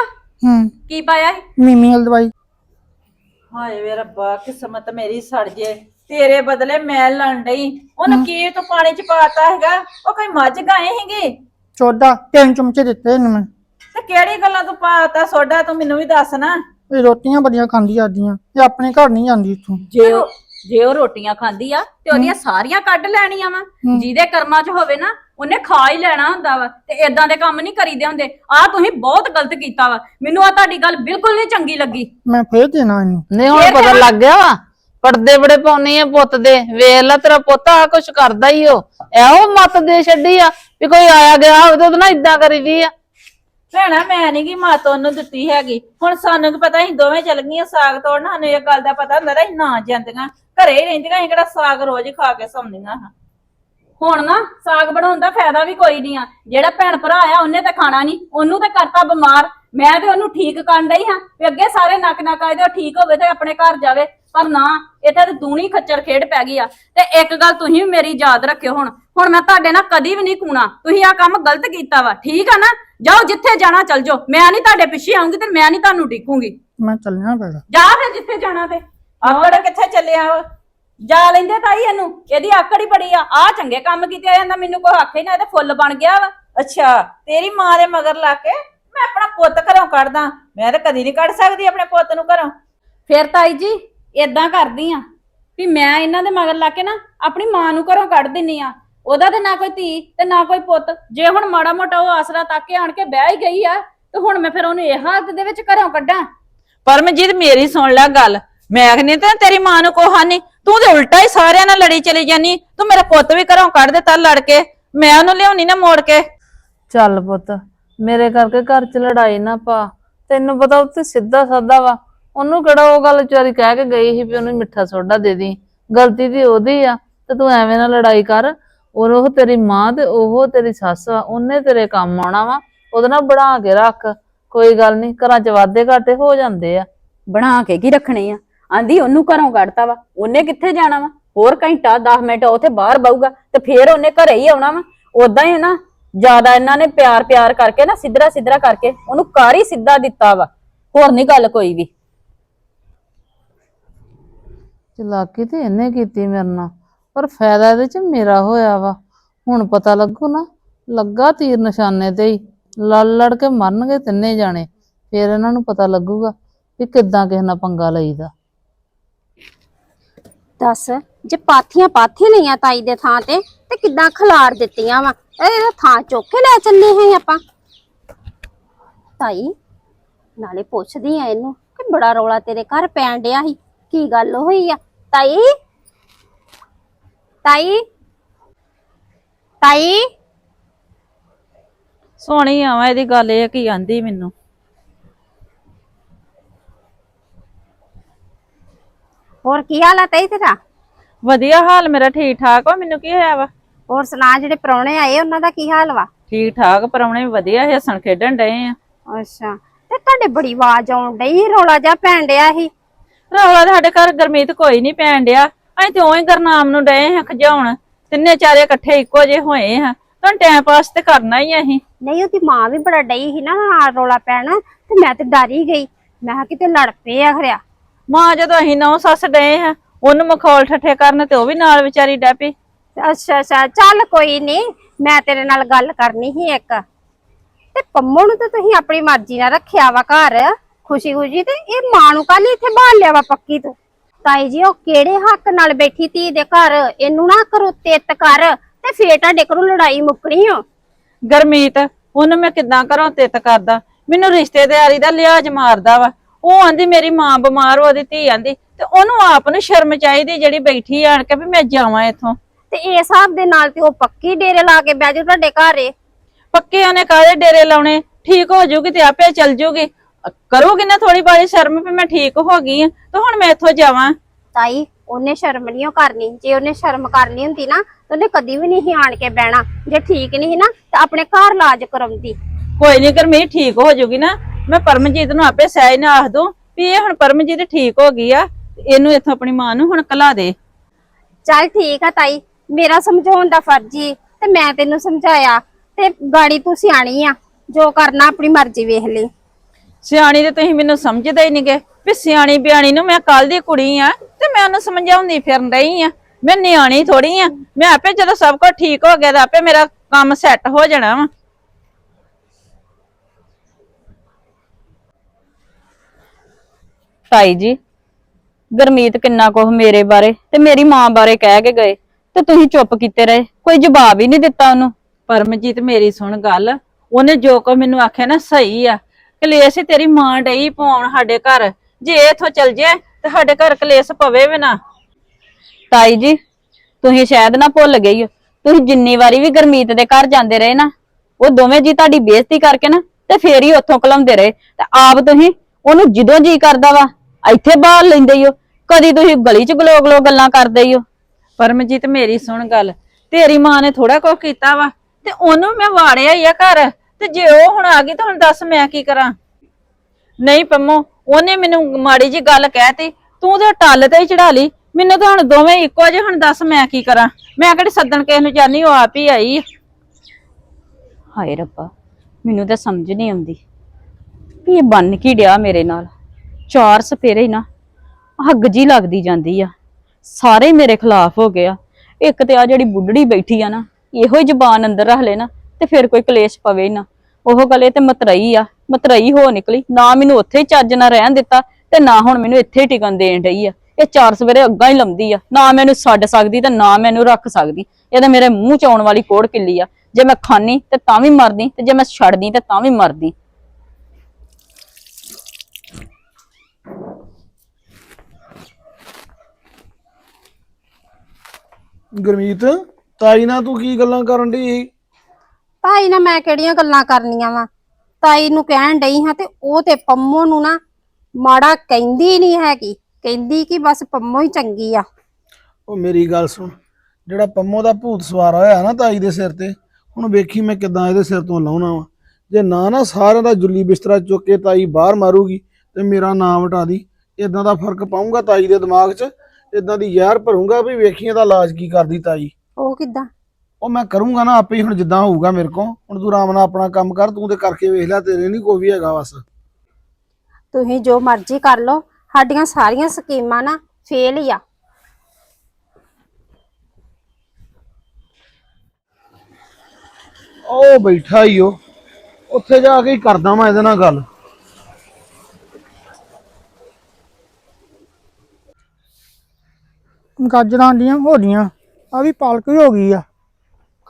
ਹੂੰ। ਕੀ ਪਾਇਆ ਸੀ? ਮੀਮੀ ਵਾਲੀ ਦਵਾਈ ਹਾਏ ਵੇ ਰੱਬਾ ਕਿਸਮਤ ਮੇਰੀ ਸੜ ਜੇ। ਤੇਰੇ ਬਦਲੇ ਮੈਂ ਲੜ ਡਈ। ਉਹਨੂੰ ਕੀ ਤੂੰ ਪਾਣੀ ਚ ਪਾਤਾ ਹੈਗਾ? ਉਹ ਕੋਈ ਮੱਝ ਗਾਏ ਹੈਗੇ ਚੌਦਾ ਤਿੰਨ ਚਮਚੇ ਦਿੱਤੇ ਇਹਨੂੰ ਮੈਂ। ਤੇ ਕਿਹੜੀ ਗੱਲਾਂ ਤੂੰ ਪਾਤਾ? ਸੋਡਾ ਤੂੰ ਮੈਨੂੰ ਵੀ ਦੱਸ ਨਾ। ਇਹ ਰੋਟੀਆਂ ਬੜੀਆਂ ਖਾਂਦੀ ਆਦੀਆਂ। ਇਹ ਆਪਣੇ ਘਰ ਨਹੀਂ ਜਾਂਦੀ ਇੱਥੋਂ। ਜੇ ਉਹ ਜੇ ਉਹ ਰੋਟੀਆਂ ਖਾਂਦੀ ਆ ਤੇ ਉਹਦੀਆਂ ਸਾਰੀਆਂ ਕੱਢ ਲੈਣੀਆਂ ਵਾ। ਜਿਹਦੇ ਕਰਮਾਂ 'ਚ ਹੋਵੇ ਨਾ ਉਹਨੇ ਖਾ ਹੀ ਲੈਣਾ ਹੁੰਦਾ ਵਾ ਤੇ ਇਦਾਂ ਦੇ ਕੰਮ ਨਹੀਂ ਕਰੀਦੇ ਹੁੰਦੇ। ਆ ਤੁਸੀਂ ਬਹੁਤ ਗਲਤ ਕੀਤਾ ਵਾ। ਮੈਨੂੰ ਆ ਤੁਹਾਡੀ ਗੱਲ ਬਿਲਕੁਲ ਨਹੀਂ ਚੰਗੀ ਲੱਗੀ। ਮੈਂ ਫੇਰ ਦੇਣਾ ਇਹਨੂੰ। ਨਹੀਂ ਹੁਣ ਪਤਾ ਲੱਗ ਗਿਆ ਵਾ। ਪਰਦੇ ਬੜੇ ਪਾਉਣੀ ਆ ਪੁੱਤ ਦੇ। ਵੇਖ ਲੈ ਤੇਰਾ ਪੁੱਤ ਆ ਕੁਛ ਕਰਦਾ ਹੀ ਉਹ। ਇਹੋ ਮਤ ਦੇ ਛੱਡੀ ਆ ਵੀ ਕੋਈ ਆਇਆ ਗਿਆ ਹੋਵੇ ਤੇ ਉਹਦੇ ਨਾਲ ਇਦਾਂ ਕਰੀਦੀ ਆ। ਭੈਣਾ, ਮੈਂ ਨਹੀਂ ਗੀ ਮਾਤ ਉਹਨੂੰ ਦਿੱਤੀ ਹੈਗੀ। ਹੁਣ ਸਾਨੂੰ ਕੀ ਪਤਾ, ਅਸੀਂ ਦੋਵੇਂ ਚੱਲ ਗਈਆਂ ਸਾਗ ਤੋੜਨ, ਸਾਨੂੰ ਇਹ ਗੱਲ ਦਾ ਪਤਾ ਹੁੰਦਾ ਤਾਂ ਅਸੀਂ ਨਾ ਜਾਂਦੀਆਂ। ਘਰੇ ਹੀ ਰਹਿੰਦੀਆਂ, ਅਸੀਂ ਕਿਹੜਾ ਸਾਗ ਰੋਜ਼ ਖਾ ਕੇ ਸੌਂਦੀਆਂ ਹਾਂ। ਹੁਣ ਨਾ, ਸਾਗ ਬਣਾਉਣ ਦਾ ਫਾਇਦਾ ਵੀ ਕੋਈ ਨਹੀਂ ਆ। ਜਿਹੜਾ ਭੈਣ ਭਰਾ ਆ, ਉਹਨੇ ਤਾਂ ਖਾਣਾ ਨਹੀਂ ਉਹਨੂੰ ਤਾਂ ਕਰਤਾ ਬਿਮਾਰ। ਮੈਂ ਤੇ ਉਹਨੂੰ ਠੀਕ ਕਰਨ ਡਈ ਹਾਂ ਵੀ ਅੱਗੇ ਸਾਰੇ ਨੱਕ ਨੱਕ ਆਏ ਤੇ ਉਹ ਠੀਕ ਹੋਵੇ ਤੇ ਆਪਣੇ ਘਰ ਜਾਵੇ। ਪਰ ਨਾ ਇੱਥੇ ਤੇ ਦੂਣੀ ਖੱਚਰ ਖੇਡ ਪੈ ਗਈ ਆ। ਤੇ ਇੱਕ ਗੱਲ ਤੁਸੀਂ ਵੀ ਮੇਰੀ ਯਾਦ ਰੱਖਿਓ ਹੁਣ। ਹੁਣ ਮੈਂ ਤੁਹਾਡੇ ਨਾਲ ਕਦੀ ਵੀ ਨਹੀਂ ਕੂਣਾ। ਤੁਸੀਂ ਆ ਕੰਮ ਗਲਤ ਕੀਤਾ ਵਾ ਠੀਕ ਆ ਨਾ? ਜਾਓ ਜਿੱਥੇ ਜਾਣਾ ਚੱਲ ਜਾਓ। ਮੈਂ ਨਹੀਂ ਤੁਹਾਡੇ ਪਿੱਛੇ ਆਉਂਗੀ ਤੇ ਮੈਂ ਨਹੀਂ ਤੁਹਾਨੂੰ ਡਿੱਕੂਗੀ ਮੈਂ ਚੱਲਿਆ ਫਿਰ। ਜਾ ਫਿਰ ਜਿੱਥੇ ਜਾਣਾ ਤੇ। ਆਕੜ ਕਿੱਥੇ ਚੱਲਿਆ ਵਾ? ਜਾ ਲੈਂਦੇ ਤਾਈ ਇਹਨੂੰ। ਇਹਦੀ ਆਕੜ ਹੀ ਬੜੀ ਆ। ਆ ਚੰਗੇ ਕੰਮ ਕੀਤੇ ਆ ਜਾਂਦਾ ਮੈਨੂੰ ਕੋਈ ਆਖੇ ਨਾ ਇਹਦੇ ਫੁੱਲ ਬਣ ਗਿਆ ਵਾ। ਅੱਛਾ ਤੇਰੀ ਮਾਂ ਦੇ ਮਗਰ ਲਾ ਕੇ ਮੈਂ ਆਪਣਾ ਪੁੱਤ ਘਰੋਂ ਕੱਢਦਾ। ਮੈਂ ਤਾਂ ਕਦੀ ਨਹੀਂ ਕੱਢ ਸਕਦੀ ਆਪਣੇ ਪੁੱਤ ਨੂੰ ਘਰੋਂ। ਫਿਰ ਤਾਈ ਜੀ ਇਦਾਂ ਕਰਦੀ ਆ ਵੀ ਮੈਂ ਇਹਨਾਂ ਦੇ ਮਗਰ ਲਾ ਕੇ ਨਾ ਆਪਣੀ ਮਾਂ ਨੂੰ ਘਰੋਂ ਕੱਢ ਦਿੰਨੀ ਆ। ਉਹਦਾ ਤੇ ਨਾ ਕੋਈ ਧੀ ਤੇ ਨਾ ਕੋਈ ਪੁੱਤ। ਜੇ ਹੁਣ ਮਾੜਾ ਮੋਟਾ ਉਹ ਆਸਰਾ ਤੱਕ ਕੇ ਆਣ ਕੇ ਬਹਿ ਹੀ ਗਈ ਆ ਤੇ ਹੁਣ ਮੈਂ ਫਿਰ ਉਹਨੂੰ ਇਹ ਹਾਲਤ ਦੇ ਵਿੱਚ ਘਰੋਂ ਕੱਢਾਂ। ਪਰਮਜੀਤ ਮੇਰੀ ਸੁਣ ਲੈ ਗੱਲ। ਮੈਂ ਕਹਿੰਦੀ ਤਾਂ ਤੇਰੀ ਮਾਂ ਨੂੰ ਕੋਹਾ ਨਹੀਂ ਤੂੰ ਤੇ ਉਲਟਾ ਹੀ ਸਾਰਿਆਂ ਨਾਲ ਲੜੀ ਚਲੀ ਜਾਨੀ। ਤੂੰ ਮੇਰਾ ਪੁੱਤ ਵੀ ਘਰੋਂ ਕੱਢ ਦਿੱਤਾ ਲੜ ਕੇ। ਮੈਂ ਉਹਨੂੰ ਲਿਆਉਣੀ ਨਾ ਮੋੜ ਕੇ। ਚੱਲ ਪੁੱਤ ਮੇਰੇ ਕਰਕੇ ਘਰ 'ਚ ਲੜਾਈ ਨਾ ਪਾ। ਤੈਨੂੰ ਪਤਾ ਉੱਥੇ ਸਿੱਧਾ ਸਾਦਾ ਵਾ। ਉਹਨੂੰ ਕਿਹੜਾ ਉਹ ਗੱਲ ਵਿਚਾਰੀ ਕਹਿ ਕੇ ਗਈ ਸੀ ਵੀ ਉਹਨੂੰ ਮਿੱਠਾ ਸੋਡਾ ਦੇ ਦੀ। ਗਲਤੀ ਦੀ ਉਹਦੀ ਆ, ਤੇ ਤੂੰ ਐਵੇਂ ਨਾ ਲੜਾਈ ਕਰ। ਔਰ ਉਹ ਤੇਰੀ ਮਾਂ ਤੇ ਉਹ ਤੇਰੀ ਸੱਸ ਆ, ਉਹਨੇ ਤੇਰੇ ਕੰਮ ਆਉਣਾ ਵਾ, ਉਹਦੇ ਨਾਲ ਬਣਾ ਕੇ ਰੱਖ। ਕੋਈ ਗੱਲ ਨਹੀਂ, ਘਰਾਂ 'ਚ ਵਾਧੇ ਘਾਟੇ ਹੋ ਜਾਂਦੇ ਆ। ਬਣਾ ਕੇ ਕੀ ਰੱਖਣੇ ਆ? ਆਂਦੀ ਉਹਨੂੰ ਘਰੋਂ ਕੱਢਤਾ ਵਾ, ਉਹਨੇ ਕਿੱਥੇ ਜਾਣਾ ਵਾ? ਹੋਰ ਘੰਟਾ 10 ਮਿੰਟ ਉੱਥੇ ਬਾਹਰ ਬਊਗਾ ਤੇ ਫੇਰ ਉਹਨੇ ਘਰੇ ਹੀ ਆਉਣਾ ਵਾ। ਉਦਾਂ ਹੀ ਨਾ, ਜ਼ਿਆਦਾ ਇਹਨਾਂ ਨੇ ਪਿਆਰ ਪਿਆਰ ਕਰਕੇ ਨਾ ਸਿੱਧਰਾ ਸਿੱਧਰਾ ਕਰਕੇ ਉਹਨੂੰ ਕਾਰ ਹੀ ਸਿੱਧਾ ਦਿੱਤਾ ਵਾ। ਹੋਰ ਨਹੀਂ ਗੱਲ ਕੋਈ ਵੀ। ਚਲਾਕੀ ਤੇ ਇਹਨੇ ਕੀਤੀ ਮੇਰੇ ਨਾਲ, ਪਰ ਫਾਇਦਾ ਇਹਦੇ ਚ ਮੇਰਾ ਹੋਇਆ ਵਾ। ਹੁਣ ਪਤਾ ਲੱਗੂ ਨਾ, ਲੱਗਾ ਤੀਰ ਨਿਸ਼ਾਨੇ ਤੇ ਹੀ, ਲੜ ਲੜ ਕੇ ਮਰਨਗੇ ਤਿੰਨੇ ਜਾਣੇ, ਫਿਰ ਇਹਨਾਂ ਨੂੰ ਪਤਾ ਲੱਗੂਗਾ ਵੀ ਕਿੱਦਾਂ ਕਿਸੇ ਨਾਲ ਪੰਗਾ ਲਈਦਾ। ਦੱਸ, ਜੇ ਪਾਥੀਆਂ ਪਾਥੀ ਲਈਆਂ ਤਾਈ ਦੇ ਥਾਂ ਤੇ ਤੇ ਕਿੱਦਾਂ ਖਿਲਾਰ ਦਿੱਤੀਆਂ ਵਾ? ਇਹ ਥਾਂ ਚੁੱਕ ਕੇ ਲੈ ਚੱਲੇ ਹਾਂ ਆਪਾਂ। ਤਾਈ, ਨਾਲੇ ਪੁੱਛਦੀ ਆ ਇਹਨੂੰ ਕਿ ਬੜਾ ਰੌਲਾ ਤੇਰੇ ਘਰ ਪੈਣ ਡਿਆ ਸੀ, ਕੀ ਗੱਲ ਹੋਈ ਆ? ਤਾਈ? ਤਾਈ? ਤਾਈ? ਸੋਹਣੀ ਆਵਾਂ ਇਹਦੀ ਗੱਲ ਇਹ ਕੀ ਆਂਦੀ ਮੈਨੂੰ। ਹੋਰ ਕੀ ਹਾਲ ਆ ਤਾਈ ਤੇਰਾ? ਵਧੀਆ ਹਾਲ ਮੇਰਾ ਠੀਕ ਠਾਕ ਵਾ ਮੈਨੂੰ ਕੀ ਹੋਇਆ ਵਾ? ਹੋਰ ਸੁਣਾ ਜਿਹੜੇ ਪ੍ਰਾਹੁਣੇ ਆਏ ਉਹਨਾਂ ਦਾ ਕੀ ਹਾਲ ਵਾ? ਠੀਕ ਠਾਕ ਪਰਉਣੇ ਵੀ ਵਧੀਆ ਹੱਸਣ ਖੇਡਣ ਡਏ ਆ। ਅੱਛਾ ਤੇ ਤੁਹਾਡੇ ਬੜੀ ਆਵਾਜ਼ ਆਉਣ ਡਈ ਰੌਲਾ ਜਾ ਪੈਣ ਡਿਆ ਸੀ। ਰੌਲਾ ਤਾਂ ਸਾਡੇ ਘਰ ਗਰਮੀਤ ਕੋਈ ਨਹੀਂ ਪੈਣ ਡਿਆ। ਅਸੀਂ ਤੇ ਉਹੀ ਗਰਨਾਮ ਨੂੰ ਡਏ ਹਾਂ ਖਜਾਉਣ ਤਿੰਨੇ ਚਾਰੇ ਇਕੱਠੇ ਇੱਕੋ ਜੇ ਹੋਏ ਹਾਂ। ਤਾਂ ਟਾਈਮ ਪਾਸ ਤੇ ਕਰਨਾ ਹੀ ਅਸੀਂ। ਨਹੀਂ ਉਹਦੀ ਮਾਂ ਵੀ ਬੜਾ ਡਈ ਸੀ ਨਾ ਨਾਲ ਰੌਲਾ ਪੈਣਾ ਤੇ ਮੈਂ ਤੇ ਡਰ ਹੀ ਗਈ। ਮੈਂ ਕਿਹਾ ਕਿਤੇ ਲੜ ਪਏ ਆ ਖਰਿਆ। ਮਾਂ ਜਦੋਂ ਅਸੀਂ ਨੌ ਸੱਸ ਡਏ ਹਾਂ ਉਹਨੂੰ ਮਖੌਲ ਠੱਠੇ ਕਰਨ ਤੇ ਉਹ ਵੀ ਨਾਲ ਵਿਚਾਰੀ ਡੈਪੀ ਅੱਛਾ ਅੱਛਾ ਚੱਲ ਕੋਈ ਨਹੀਂ ਮੈਂ ਤੇਰੇ ਨਾਲ ਗੱਲ ਕਰਨੀ ਸੀ ਇੱਕ। ਤੇ ਪੰਮੋ ਨੂੰ ਤਾਂ ਤੁਸੀਂ ਆਪਣੀ ਮਰਜ਼ੀ ਨਾਲ ਰੱਖਿਆ ਵਾ ਘਰ। ਖੁਸ਼ੀ ਖੁਸ਼ੀ ਤੇ ਇਹ ਮਾਂ ਨੂੰ ਕੱਲ ਇੱਥੇ ਬਾਹਰ ਲਿਆ ਵਾ ਪੱਕੀ ਤੂੰ। ਤਾਈ ਜੀ ਉਹ ਕਿਹੜੇ ਹੱਕ ਨਾਲ ਬੈਠੀ ਧੀ ਦੇ ਘਰ? ਇਹਨੂੰ ਨਾ ਕਰੋ ਤਿੱਤ ਕਰ ਤੇ ਫੇਰ ਤੁਹਾਡੇ ਘਰੋਂ ਲੜਾਈ ਮੁੱਕਣੀ ਓ ਗਰਮੀਤ ਉਹਨੂੰ ਮੈਂ ਕਿੱਦਾਂ ਘਰੋਂ ਤਿੱਤ ਕਰਦਾ? ਮੈਨੂੰ ਰਿਸ਼ਤੇਦਾਰੀ ਦਾ ਲਿਹਾਜ਼ ਮਾਰਦਾ ਵਾ। ਉਹ ਆਂਦੀ ਮੇਰੀ ਮਾਂ ਬਿਮਾਰ ਉਹਦੀ ਧੀ ਆਂਦੀ। ਤੇ ਉਹਨੂੰ ਆਪ ਨੂੰ ਸ਼ਰਮ ਚਾਹੀਦੀ ਜਿਹੜੀ ਬੈਠੀ ਆਣ ਕੇ ਵੀ ਮੈਂ ਜਾਵਾਂ ਇੱਥੋਂ। ਤੇ ਇਸ ਹਿਸਾਬ ਦੇ ਨਾਲ ਤੇ ਉਹ ਪੱਕੀ ਡੇਰੇ ਲਾ ਕੇ ਬਹਿ ਜਾਊ ਤੁਹਾਡੇ ਘਰ ਪੱਕੇ ਉਹਨੇ ਕਾਹਦੇ ਡੇਰੇ ਲਾਉਣੇ? ਠੀਕ ਹੋ ਜੂਗੀ ਤੇ ਆਪੇ ਚੱਲ ਜੂਗੀ ਕਰੂਗੀ ਨਾ ਥੋੜੀ ਬਾਰੀ ਸ਼ਰਮ ਵੀ ਮੈਂ ਠੀਕ ਹੋ ਗਈ ਆ ਤੇ ਹੁਣ ਮੈਂ ਇੱਥੋਂ ਜਾਵਾਂ। ਤਾਈ ਉਹਨੇ ਸ਼ਰਮ ਨਹੀਂ ਕਰਨੀ। ਜੇ ਉਹਨੇ ਸ਼ਰਮ ਕਰਨੀ ਹੁੰਦੀ ਨਾ ਤਾਂ ਉਹਨੇ ਕਦੀ ਵੀ ਨਹੀਂ ਆਣ ਕੇ ਬਹਿਣਾ। ਜੇ ਠੀਕ ਨਹੀਂ ਨਾ ਤਾਂ ਆਪਣੇ ਘਰ ਇਲਾਜ ਕਰਾਉਂਦੀ। ਕੋਈ ਨਹੀਂ ਗਰਮੀਤ ਠੀਕ ਹੋ ਜੂਗੀ ਨਾ ਮੈਂ ਪਰਮਜੀਤ ਨੂੰ ਆਪੇ ਸਹਿਜ ਨਾਲ ਆਖ ਦੂੰ ਵੀ ਇਹ ਹੁਣ ਪਰਮਜੀਤ ਠੀਕ ਹੋ ਗਈ ਆ ਇਹਨੂੰ ਇੱਥੋਂ ਆਪਣੀ ਮਾਂ ਨੂੰ ਹੁਣ ਕਲਾ ਦੇ। ਚੱਲ ਠੀਕ ਆ ਤਾਈ ਮੇਰਾ ਸਮਝਾਉਣ ਦਾ ਫਰਜ਼ ਤੇ ਮੈਂ ਤੈਨੂੰ ਸਮਝਾਇਆ। ਤੇ ਗਾੜੀ ਤੂੰ ਸਿਆਣੀ ਆ ਜੋ ਕਰਨਾ ਆਪਣੀ ਮਰਜ਼ੀ ਵੇਖ ਲਈ। ਸਿਆਣੀ ਤੇ ਤੁਸੀਂ ਮੈਨੂੰ ਸਮਝਦੇ ਹੀ ਨਹੀਂਗੇ ਵੀ ਸਿਆਣੀ ਬਿਆਣੀ ਨੂੰ ਮੈਂ ਕੱਲ ਦੀ ਕੁੜੀ ਆ ਤੇ ਮੈਂ ਉਹਨੂੰ ਸਮਝਾਉਂਦੀ ਫਿਰਨ ਰਹੀ ਆ। ਮੈਂ ਨਿਆਣੀ ਥੋੜੀ ਆ। ਮੈਂ ਆਪੇ ਜਦੋਂ ਸਭ ਕੁਝ ਠੀਕ ਹੋ ਗਿਆ ਤਾਂ ਆਪੇ ਮੇਰਾ ਕੰਮ ਸੈੱਟ ਹੋ ਜਾਣਾ ਵਾ। ਤਾਈ ਜੀ ਗਰਮੀਤ ਕਿੰਨਾ ਕੁਝ ਮੇਰੇ ਬਾਰੇ ਤੇ ਮੇਰੀ ਮਾਂ ਬਾਰੇ ਕਹਿ ਕੇ ਗਏ ਤੇ ਤੁਸੀਂ ਚੁੱਪ ਕੀਤੇ ਰਹੇ ਕੋਈ ਜਵਾਬ ਹੀ ਨਹੀਂ ਦਿੱਤਾ ਉਹਨੂੰ। ਪਰਮਜੀਤ ਮੇਰੀ ਸੁਣ ਗੱਲ ਉਹਨੇ ਜੋ ਕੋ ਮੈਨੂੰ ਆਖਿਆ ਨਾ ਸਹੀ ਆ। ਕਲੇਸ਼ ਹੀ ਤੇਰੀ ਮਾਂ ਡਈ ਪਾਉਣ ਸਾਡੇ ਘਰ। ਜੇ ਇਥੋਂ ਚਲ ਜੇ, ਤੇ ਸਾਡੇ ਘਰ ਕਲੇਸ਼ ਪਵੇ ਵੀ ਨਾ। ਤਾਈ ਜੀ, ਤੁਸੀਂ ਸ਼ਾਇਦ ਨਾ ਭੁੱਲ ਗਈ ਹੋ। ਤੁਸੀਂ ਜਿੰਨੀ ਵਾਰੀ ਵੀ ਗਰਮੀਤ ਦੇ ਘਰ ਜਾਂਦੇ ਰਹੇ ਨਾ, ਉਹ ਦੋਵੇਂ ਜੀ ਤੁਹਾਡੀ ਬੇਇੱਜ਼ਤੀ ਕਰਕੇ ਨਾ, ਤੇ ਫੇਰ ਹੀ ਉੱਥੋਂ ਕਲਮਦੇ ਰਹੇ। ਤੇ ਆਪ ਤੁਸੀਂ, ਉਹਨੂੰ ਜਦੋਂ ਜੀ ਕਰਦਾ ਵਾ, ਇੱਥੇ ਬਾਹਰ ਲੈਂਦੇ ਹੋ ਕਦੀ ਤੁਸੀਂ ਗਲੀ 'ਚ ਗਲੋ ਗਲੋ ਗੱਲਾਂ ਕਰਦੇ ਹੀ ਹੋ। ਪਰਮਜੀਤ, ਮੇਰੀ ਸੁਣ ਗੱਲ। ਤੇਰੀ ਮਾਂ ਨੇ ਥੋੜਾ ਕੁਝ ਕੀਤਾ ਵਾ, ਤੇ ਉਹਨੂੰ ਮੈਂ ਵਾੜਿਆ ਹੀ ਆ ਘਰ। ਤੇ ਜੇ ਉਹ ਹੁਣ ਆ ਗਈ ਤਾਂ ਹੁਣ ਦੱਸ ਮੈਂ ਕੀ ਕਰਾਂ? ਨਹੀਂ ਪੰਮੋ, ਉਹਨੇ ਮੈਨੂੰ ਮਾੜੀ ਜੀ ਗੱਲ ਕਹਿਤੀ, ਤੂੰ ਤੇ ਟੱਲ ਤੇ ਹੀ ਚੜਾ ਲਈ, ਮੈਨੂੰ ਤਾਂ ਹੁਣ ਦੋਵੇਂ ਇੱਕੋ ਜਿਹੇ, ਹੁਣ ਦੱਸ ਮੈਂ ਕੀ ਕਰਾਂ? ਮੈਂ ਕਿਹੜੀ ਸੱਦਣ ਕਿਸੇ ਨੂੰ ਜਾਨੀ, ਉਹ ਆਪ ਹੀ ਆਈ ਆ। ਹਾਏ ਰੱਬਾ, ਮੈਨੂੰ ਤਾਂ ਸਮਝ ਨਹੀਂ ਆਉਂਦੀ। ਵੀ ਇਹ ਬੰਨ ਕੀ ਡਿਆ ਮੇਰੇ ਨਾਲ? ਚਾਰ ਸਪੇਰੇ ਨਾ, ਹੱਗ ਜੀ ਲੱਗਦੀ ਜਾਂਦੀ ਆ। ਸਾਰੇ ਮੇਰੇ ਖਿਲਾਫ ਹੋ ਗਏ ਆ। ਇੱਕ ਤੇ ਆ ਜਿਹੜੀ ਬੁੱਢੜੀ ਬੈਠੀ ਆ ਨਾ, ਇਹੋ ਹੀ ਜ਼ਬਾਨ ਅੰਦਰ ਰੱਖ ਲੈ ਨਾ ਤੇ ਫਿਰ ਕੋਈ ਕਲੇਸ਼ ਪਵੇ ਹੀ ਨਾ। ਉਹ ਗਲੇ ਤੇ ਮਤਰਈ ਆ, ਮਤਰਈ ਹੋ ਨਿਕਲੀ। ਨਾ ਮੈਨੂੰ ਉੱਥੇ ਹੀ ਚੱਜ ਨਾ ਰਹਿਣ ਦਿੱਤਾ ਤੇ ਨਾ ਹੁਣ ਮੈਨੂੰ ਇੱਥੇ ਹੀ ਟਿਕਣ ਦੇਣ ਰਹੀ ਆ। ਇਹ ਚਾਰ ਸਵੇਰੇ ਅੱਗਾ ਹੀ ਲੰਦੀ ਆ। ਨਾ ਮੈਨੂੰ ਛੱਡ ਸਕਦੀ ਤੇ ਨਾ ਮੈਨੂੰ ਰੱਖ ਸਕਦੀ। ਇਹ ਤਾਂ ਮੇਰੇ ਮੂੰਹ ਚ ਆਉਣ ਵਾਲੀ ਕੋੜ ਕਿੱਲੀ ਆ। ਜੇ ਮੈਂ ਖਾਣੀ ਤੇ ਤਾਂ ਵੀ ਮਰਦੀ ਤੇ ਜੇ ਮੈਂ ਛੱਡਦੀ ਤੇ ਤਾਂ ਵੀ ਮਰਦੀ। ਗੁਰਮੀਤ, ਤਾਈ ਨਾਲ ਤੂੰ ਕੀ ਗੱਲਾਂ ਕਰਨ ਢੀ ਤਾਈ ਨਾ ਮੈਂ ਕਿਹੜੀਆਂ ਗੱਲਾਂ ਕਰਨੀਆਂ ਵਾ? ਤਾਈ ਨੂੰ ਕਹਿਣ ਡਈ ਹਾਂ ਤੇ ਉਹ ਤੇ ਪੰਮੋ ਨੂੰ ਨਾ ਮਾੜਾ ਕਹਿੰਦੀ ਨਹੀਂ ਹੈਗੀ। ਕਹਿੰਦੀ ਕਿ ਬਸ ਪੰਮੋ ਹੀ ਚੰਗੀ ਆ। ਉਹ ਮੇਰੀ ਗੱਲ ਸੁਣ ਜਿਹੜਾ ਪੰਮੋ ਦਾ ਭੂਤ ਸਵਾਰ ਹੋਇਆ ਨਾ ਤਾਈ ਦੇ ਸਿਰ ਤੇ ਹੁਣ ਵੇਖੀ ਮੈਂ ਕਿਦਾਂ ਇਹਦੇ ਸਿਰ ਤੋਂ ਲਾਉਣਾ ਵਾ। ਜੇ ਨਾ ਨਾ ਸਾਰਿਆਂ ਦਾ ਜੁੱਲੀ ਬਿਸਤਰਾ ਚੁੱਕ ਕੇ ਤਾਈ ਬਾਹਰ ਮਾਰੂਗੀ ਤੇ ਮੇਰਾ ਨਾਮ ਹਟਾ ਦੀ ਇਦਾਂ ਦਾ ਫ਼ਰਕ ਪਾਉਂਗਾ ਤਾਈ ਦੇ ਦਿਮਾਗ 'ਚ? ਇਦਾਂ ਦੀ ਜ਼ਹਿਰ ਭਰੂੰਗਾ ਵੀ ਵੇਖੀ ਇਹਦਾ ਇਲਾਜ ਕੀ ਕਰਦੀ ਤਾਈ। ਉਹ ਕਿਦਾਂ? ਉਹ ਮੈਂ ਕਰੂੰਗਾ ਨਾ ਆਪੇ ਹੀ ਹੁਣ ਜਿੱਦਾਂ ਹੋਊਗਾ ਮੇਰੇ ਕੋਲ। ਹੁਣ ਤੂੰ ਆਰਾਮ ਨਾਲ ਆਪਣਾ ਕੰਮ ਕਰ ਤੂੰ ਤੇ ਕਰਕੇ ਵੇਖ ਲੈ ਤੇਰੇ ਨਹੀਂ ਕੋਈ ਵੀ ਹੈਗਾ ਬਸ। ਤੁਸੀਂ ਜੋ ਮਰਜ਼ੀ ਕਰ ਲਓ ਸਾਡੀਆਂ ਸਾਰੀਆਂ ਸਕੀਮਾਂ ਨਾ ਫੇਲ ਹੀ ਆ। ਉਹ ਬੈਠਾ ਹੀ ਉਹ। ਉੱਥੇ ਜਾ ਕੇ ਹੀ ਕਰਦਾ ਮੈਂ ਇਹਦੇ ਨਾਲ ਗੱਲ। ਗਾਜਰਾਂ ਦੀਆਂ ਹੋ ਗਈਆਂ ਆ ਵੀ ਪਾਲਕ ਵੀ ਹੋ ਗਈ ਆ।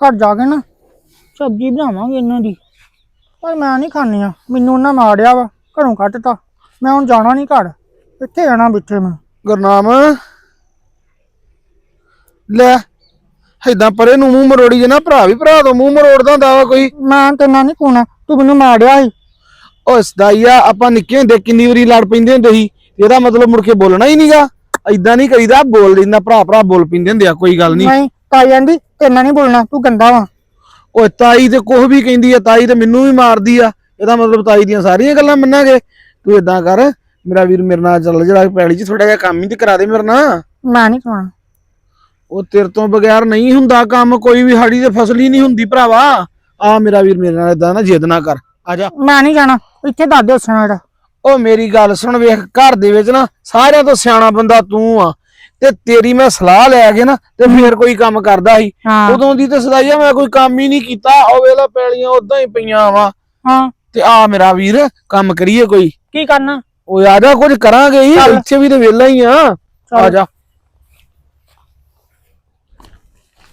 ਘਰ ਜਾ ਕੇ ਨਾ ਸਬਜ਼ੀ ਬਣਾਵਾਂਗੇ ਇਹਨਾਂ ਦੀ। ਪਰ ਮੈਂ ਨਹੀਂ ਖਾਣੀ ਆ। ਮੈਨੂੰ ਉਹਨਾਂ ਮਾਰਿਆ ਵਾ ਘਰੋਂ ਕੱਢਤਾ। ਮੈਂ ਹੁਣ ਜਾਣਾ ਨਹੀਂ ਘਰ। ਇੱਥੇ ਰਹਿਣਾ ਬਿੱਠੇ ਮੈਂ। ਗੁਰਨਾਮ ਲੈ ਏਦਾਂ ਪਰੇ ਨੂੰ ਮੂੰਹ ਮਰੋੜੀ ਜੇ ਨਾ ਭਰਾ ਵੀ ਭਰਾ ਤੋਂ ਮੂੰਹ ਮਰੋੜਦਾ ਹੁੰਦਾ ਵਾ ਕੋਈ। ਮੈਂ ਤੇ ਨਾ ਨਹੀਂ ਕੋਣਾ ਤੂੰ ਮੈਨੂੰ ਮਾਰਿਆ ਸੀ। ਉਹ ਸਦਾਈਆ ਆਪਾਂ ਨਿੱਕੇ ਹੁੰਦੇ ਕਿੰਨੀ ਵਾਰੀ ਲੜ ਪੈਂਦੇ ਹੁੰਦੇ ਸੀ। ਇਹਦਾ ਮਤਲਬ ਮੁੜ ਕੇ ਬੋਲਣਾ ਹੀ ਨਹੀਂਗਾ ਏਦਾਂ ਨਹੀਂ ਕਰੀਦਾ ਬੋਲ ਲੈਂਦਾ ਭਰਾ ਭਰਾ ਬੋਲ ਪੈਂਦੇ ਹੁੰਦੇ ਆ ਕੋਈ ਗੱਲ ਨਹੀਂ। ਨਹੀਂ ਤਾਈ ਤੇਨਾਂ ਨਹੀਂ ਬੋਲਣਾ ਤੂੰ ਗੰਦਾ ਵਾ। ਉਹ ਤਾਈ ਤੇ ਕੁਝ ਵੀ ਕਹਿੰਦੀ ਆ ਤਾਈ ਤੇ ਮੈਨੂੰ ਵੀ ਮਾਰਦੀ ਆ। ਇਹਦਾ ਮਤਲਬ ਤਾਈ ਦੀਆਂ ਸਾਰੀਆਂ ਗੱਲਾਂ ਮੰਨਾਂਗੇ। ਤੂੰ ਏਦਾਂ ਕਰ ਮੇਰਾ ਵੀਰ ਮੇਰੇ ਨਾਲ ਚੱਲ ਜਿਹੜਾ ਪੈਲੀ 'ਚ ਥੋੜਾ ਜਿਹਾ ਕੰਮ ਹੀ ਤੇ ਕਰਾ ਦੇ ਮੇਰੇ ਨਾਲ। ਮੈਂ ਨਹੀਂ ਖਾਣਾ ਉਹ ਤੇਰੇ ਤੋਂ ਬਗੈਰ ਨਹੀਂ ਹੁੰਦਾ ਕੰਮ ਕੋਈ ਵੀ ਸਾਡੀ ਤੇ ਫਸਲ ਹੀ ਨਹੀਂ ਹੁੰਦੀ ਭਰਾਵਾ। ਆ ਮੇਰਾ ਵੀਰ ਮੇਰੇ ਨਾਲ ਏਦਾਂ ਨਾ ਜਿੱਦ ਨਾ ਕਰ। ਆ ਜਾ। ਮੈਂ ਨਹੀਂ ਜਾਣਾ ਇੱਥੇ ਦੱਸ ਦੇ ਉਸਣਾ ਜਿਹੜਾ। ਉਹ ਮੇਰੀ ਗੱਲ ਸੁਣ ਵੇਖ ਘਰ ਦੇ ਵਿੱਚ ਨਾ ਸਾਰਿਆਂ ਤੋਂ ਸਿਆਣਾ ਬੰਦਾ ਤੂੰ ਆ। ਤੇ ਤੇਰੀ ਮੈਂ ਸਲਾਹ ਲੈ ਕੇ ਨਾ ਤੇ ਫੇਰ ਕੋਈ ਕੰਮ ਕਰਦਾ ਸੀ। ਹਾਂ। ਉਦੋਂ ਦੀ ਤੇ ਸਦਾਈਆ ਮੈਂ ਕੋਈ ਕੰਮ ਹੀ ਨਹੀਂ ਕੀਤਾ। ਉਹ ਵੇਲਾ ਪੈਲੀਆਂ ਉਦਾਂ ਹੀ ਪਈਆਂ ਵਾ। ਹਾਂ। ਤੇ ਆ ਮੇਰਾ ਵੀਰ ਕੰਮ ਕਰੀਏ ਕੋਈ। ਕੀ ਕਰਨਾ? ਉਹ ਆ ਜਾ ਕੁਝ ਕਰਾਂਗੇ ਹੀ। ਇੱਥੇ ਵੀ ਤੇ ਵੇਲਾ ਹੀ ਆ। ਆ ਜਾ।